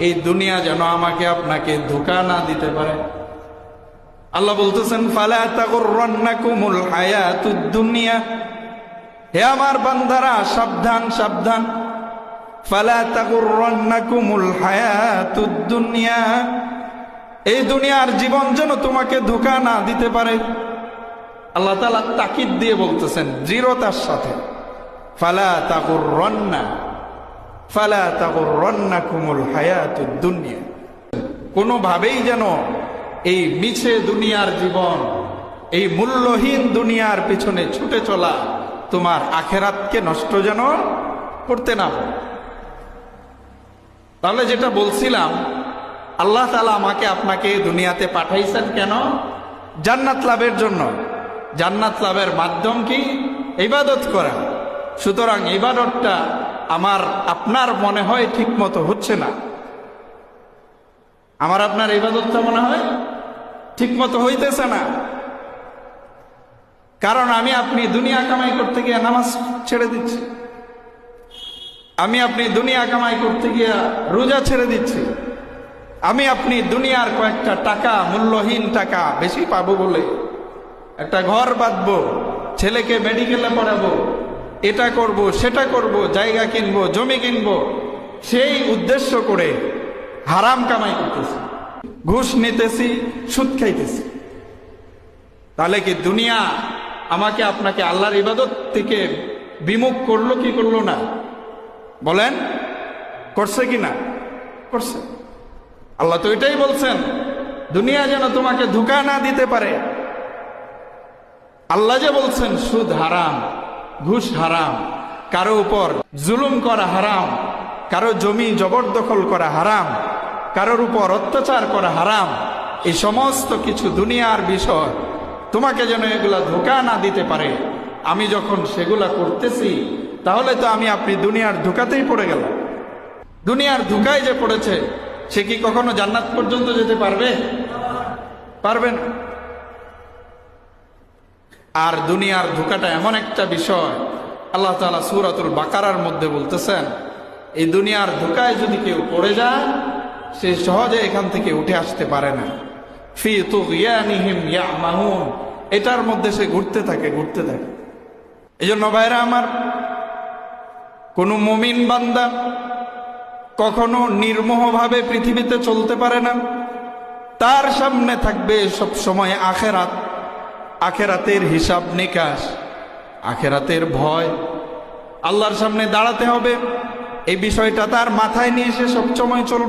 এই দুনিয়া যেন আমাকে আপনাকে ধোকা না দিতে পারে। আল্লাহ বলতেছেন দুনিয়া। হে আমার বান্দারা, সাবধান সাবধান। দুনিয়া। এই দুনিয়ার জীবন যেন তোমাকে ধোকা না দিতে পারে। আল্লাহ তাআলা তাকিদ দিয়ে বলতেছেন, দৃঢ়তার সাথে। ফালা তাগুররান্না। দুনিয়া। কোনোভাবেই যেন এই মিছে দুনিয়ার জীবন, এই মূল্যহীন দুনিয়ার পিছনে ছুটে চলা তোমার আখেরাতকে নষ্ট যেন করতে না। তাহলে যেটা বলছিলাম, আল্লাহ তালা আমাকে আপনাকে দুনিয়াতে পাঠাইছেন কেন? জান্নাত লাভের জন্য। জান্নাত লাভের মাধ্যম কি? ইবাদত করা। সুতরাং ইবাদতটা আমার আপনার মনে হয় ঠিক মতো হচ্ছে না। আমার আপনার ইবাদতটা মনে হয় ঠিক মতো হইতেছে না। কারণ আমি আপনি দুনিয়া কামাই করতে গিয়ে নামাজ ছেড়ে দিচ্ছি। আমি আপনি দুনিয়া কামাই করতে গিয়ে রোজা ছেড়ে দিচ্ছি। আমি আপনি দুনিয়ার কয়েকটা টাকা, মূল্যহীন টাকা বেশি পাবো বলে একটা ঘর বাঁধবো, ছেলেকে মেডিকেলে পড়াবো এটা করব, সেটা করব, জায়গা কিনবো, জমি কিনবো, সেই উদ্দেশ্য করে হারাম কামাই করতেছি। ঘুষ নিতেছি, সুদ খাইতেছি। তাহলে কি দুনিয়া আমাকে আপনাকে আল্লাহর ইবাদত থেকে বিমুখ করল কি করল না? বলেন, করছে কি না? করছে। আল্লাহ তো এটাই বলছেন, দুনিয়া যেন তোমাকে ধোকা না দিতে পারে। আল্লাহ যে বলছেন, সুদ হারাম। ঘুষ হারাম, কারও উপর জুলুম করা হারাম, কারও জমি জবরদখল করা হারাম, কারোর উপর অত্যাচার করা হারাম, এই সমস্ত কিছু দুনিয়ার বিষয়, তোমাকে যেন এগুলা ধোকা না দিতে পারে। আমি যখন সেগুলা করতেছি, তাহলে তো আমি আপনি দুনিয়ার ধোকাতেই পড়ে গেলাম। দুনিয়ার ধোকায় যে পড়েছে, সে কি কখনো জান্নাত পর্যন্ত যেতে পারবে? পারবে না। আর দুনিয়ার ধোকাটা এমন একটা বিষয়, আল্লাহ তালা সুরাতুল বাকারার মধ্যে বলতেছেন, এই দুনিয়ার ধোকায় যদি কেউ পড়ে যায়, সে সহজে এখান থেকে উঠে আসতে পারে না। ফি তুগয়ানিহিম ইয়ামাহুন, এটার মধ্যে সে ঘুরতে থাকে ঘুরতে থাকে। এই জন্য ভাইরা আমার, কোন মুমিন বান্দা কখনো নির্মোহভাবে পৃথিবীতে চলতে পারে না। তার সামনে থাকবে সব সময় আখেরাত। আখেরাতের হিসাব নিকাশ, আখেরাতের ভয়। আল্লাহর সামনে দাঁড়াতে হবে। এই বিষয়টা তার মাথায় নিয়ে সে সবসময় চলবে।